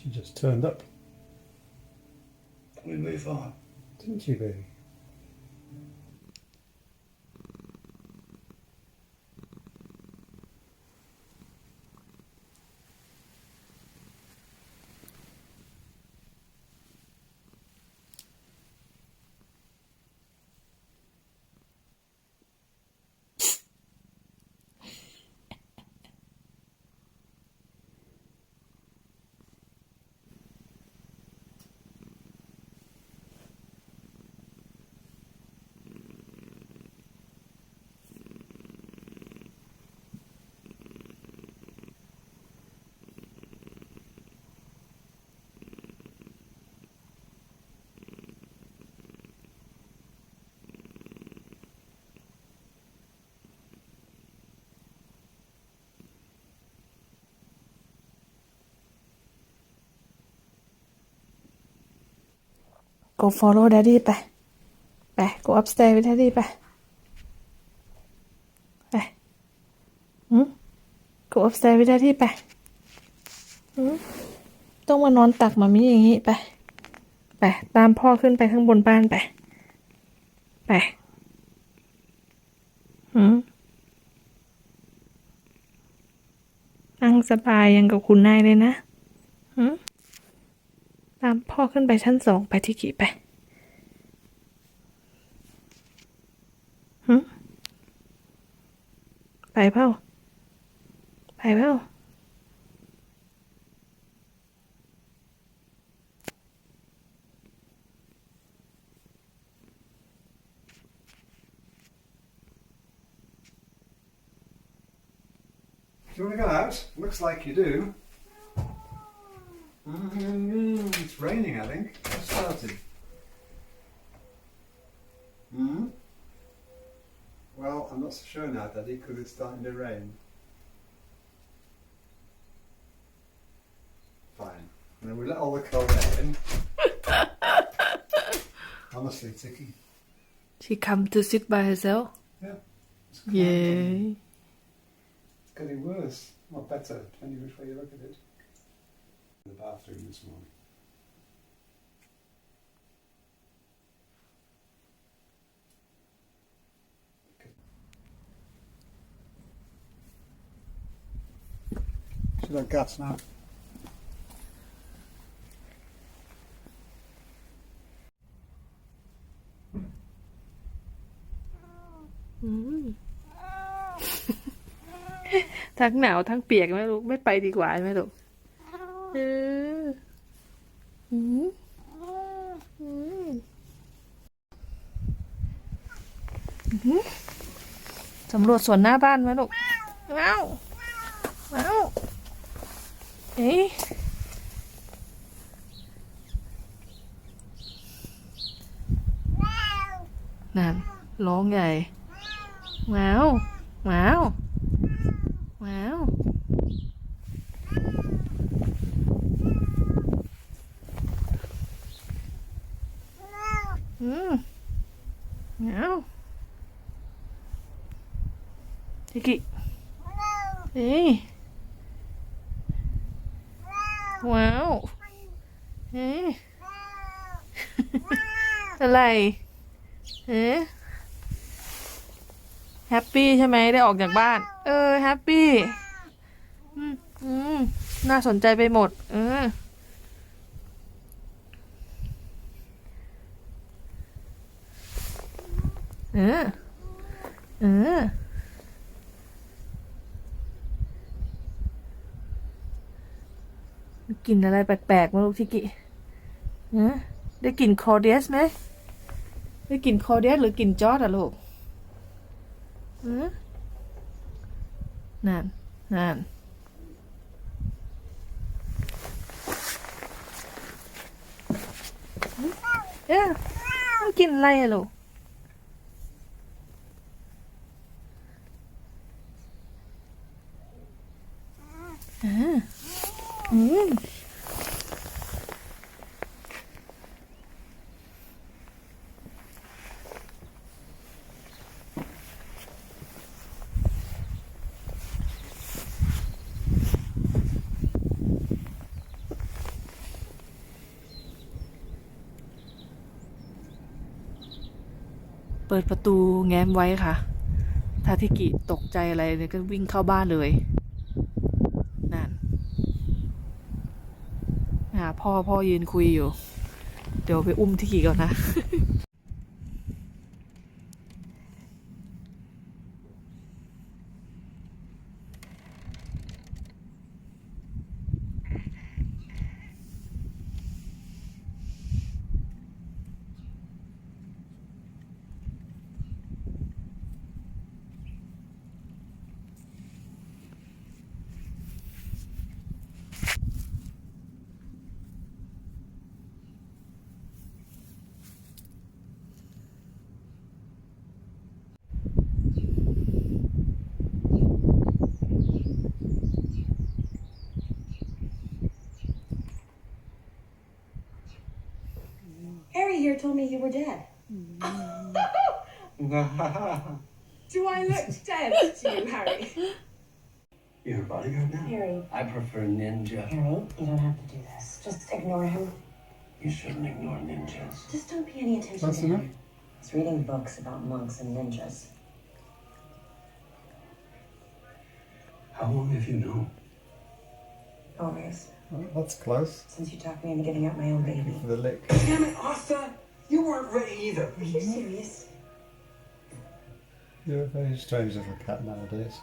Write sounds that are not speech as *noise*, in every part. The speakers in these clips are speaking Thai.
She just turned up, We move on. didn't she, baby? Go follow daddy ไป ไป go upstairs with daddy ไป ไปหืม go upstairs with daddy ไปหืมต้องมานอนตักมามีอย่างนี้ไป ไป ตามพ่อขึ้นไปข้างบนบ้านไป ไปหืมนั่งสบายยังกับคุณนายเลยนะหืม ตามพ่อขึ้นไปชั้นสองไปที่กี่ไปหึไปเปล่าไปเปล่า Do you want to go out? Looks like you do. Mm, it's raining, I think. It started. Hmm? Well, I'm not so sure now, Daddy, because it's starting to rain. Fine. And then we let all the cold air in. *laughs* Honestly, Tiki. she come to sit by herself Yeah. It's yeah It's getting worse, not better, depending which way you look at it. In the bathroom this morning. Should have gas now. ทั้งหนาวทั้งเปียกไหมลูกไม่ไปดีกว่าไหมลูก เออหืมหืมหืมสำรวจสวนหน้าบ้านไหมลูกว้าวว้าวเอ๊ะนั่นร้องใหญ่ว้าวว้าวว้าว อืมว้าวทิกิเฮ้ยว้าวเฮ้ยอะไรเอ๊ะแฮปปี้ใช่ไหมได้ออกจากบ้าน เออแฮปปี้ อืมอืมน่าสนใจไปหมด เออ เออ เออ กลิ่นอะไรแปลกๆมาลูกทิกิเอได้กลิ่นคอเดสไหม ได้กลิ่นคอเดสหรือกลิ่นจอร์ดอะลูกเอนั่น นั่นเอ๊ะมันกินอะไรอะลูก เปิดประตูแง้มไว้ค่ะถ้าทิกิตกใจอะไรเนี่ยก็วิ่งเข้าบ้านเลย พ่อพ่อยืนคุยอยู่ เดี๋ยวไปอุ้มทิกิก่อนนะ told me you were dead. *laughs* Do I look dead to you, Harry? You're a bodyguard now? Harry, I prefer ninja. Harry, you don't have to do this. Just ignore him. You shouldn't ignore ninjas. Just don't pay any attention Close to enough. him. He's reading books about monks and ninjas. How long have you known? Always. Well, that's close. Since you talked me into giving up my own baby. For the lick. Damn it, Asta! You weren't ready either. Are you serious? You're a very strange little cat nowadays.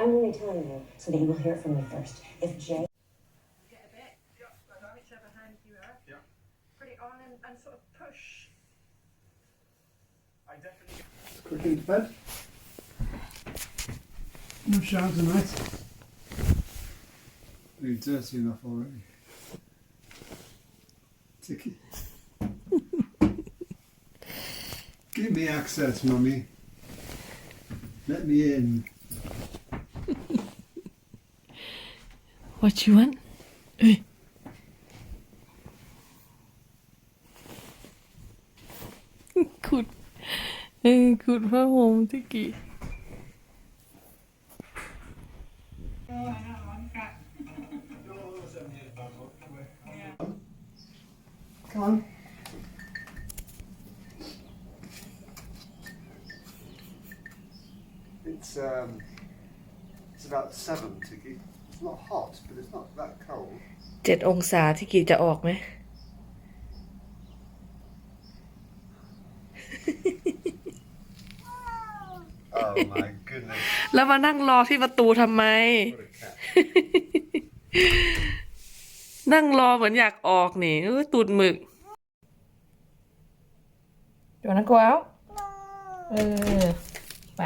I'm only telling you so that you will hear it from me first. If Jay Get a bit. Whichever hand you have. Yeah. Put it on and, and sort of push. I definitely. Quick into bed. No shower tonight. You're dirty enough already. Ticky. Give me access, mummy. Let me in. *laughs* What you want เอ้ย *laughs* ขุดเออขุดผ้าห่มทิกิ Come on. It's *laughs* เจ็ดองศาทิกิจะออกไหม Oh my goodness! แล้วมานั่งรอที่ประตูทำไม What a cat! นั่งรอเหมือนอยากออกนี่เออตูดหมึกจวนนะกูเอาเออ ไป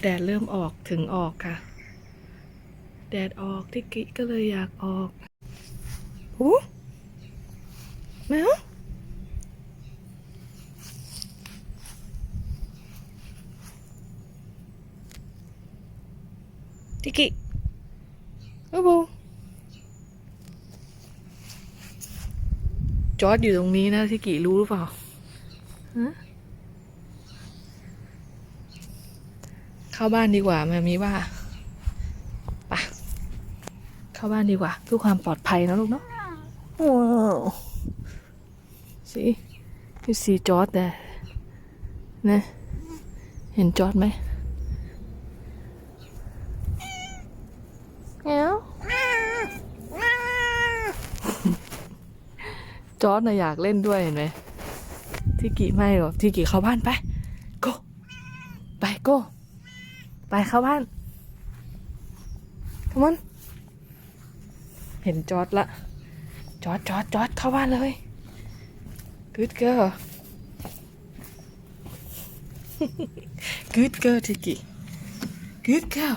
แดดเริ่มออกถึงออกค่ะ แดดออกที่กิก็เลยอยากออกโอ้แมวทิกิโอ้โหจอร์ดอยู่ตรงนี้นะทิกิรู้หรือเปล่าฮะ เข้าบ้านดีกว่าแม่มีว่าไปะเข้าบ้านดีกว่าเพื่อความปลอดภัยนะลูกเนาะว้าวสิยูซีจอร์ดแต่นะ เห็นจอร์ดไหมเอ้าจอร์ดน่ะอยากเล่นด้วยเห็นไหมที่กี่ไม่หรอกที่กี่เข้าบ้านไป โก ไปโก ไปเข้าบ้านขมันเห็นจอร์ดละ จอร์ดจอร์ดจอร์ดเข้าบ้านเลย good girl good girl ทิกิ good girl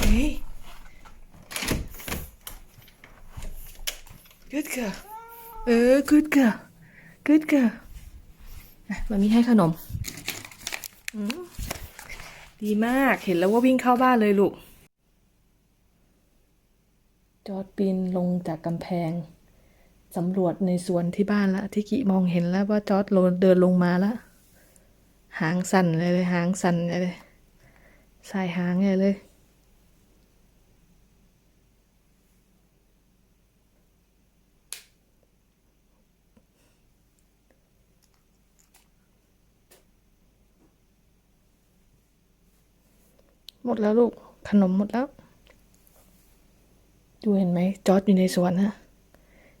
เฮ้ย good girl เออ good girl good girl มามีให้ขนม อืม ดีมากเห็นแล้วว่าวิ่งเข้าบ้านเลยลูก จอดปีนลงจากกำแพงสำรวจในสวนที่บ้านละที่กิมองเห็นแล้วว่าจอร์ดเดินลงมาละหางสั่นเลยเลยหางสั่นเลยเลยสายหางเลยเลย หมดแล้วลูก ขนมหมดแล้ว ดูเห็นไหมจอร์ดอยู่ในสวนนะ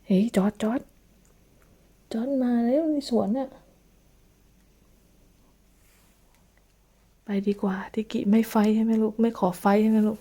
เฮ้ยจอร์ดจอร์ดจอร์ดมาแล้วในสวนอะไปดีกว่าที่กิไม่ไฟใช่ไหมลูก ไม่ขอไฟใช่ไหมลูก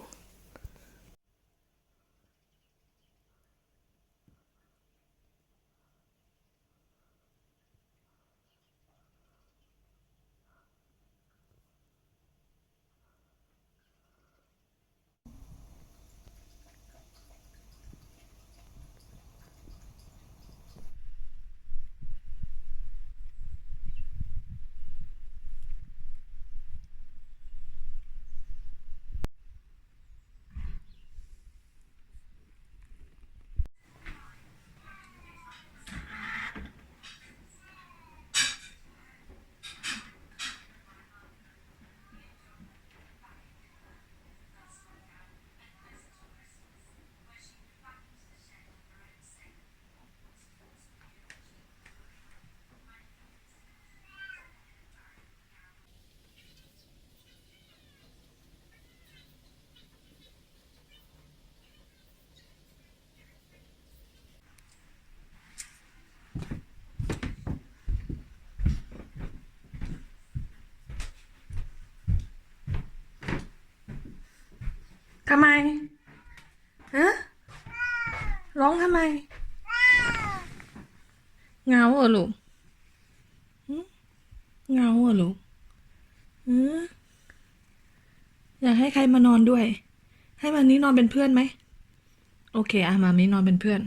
ทำไมฮะร้องทำไมเงาเหรอลูกเงาเหรอลูกฮะอยากให้ใครมานอนด้วย ให้มันนี้นอนเป็นเพื่อนไหม โอเคอะมามีนอนเป็นเพื่อน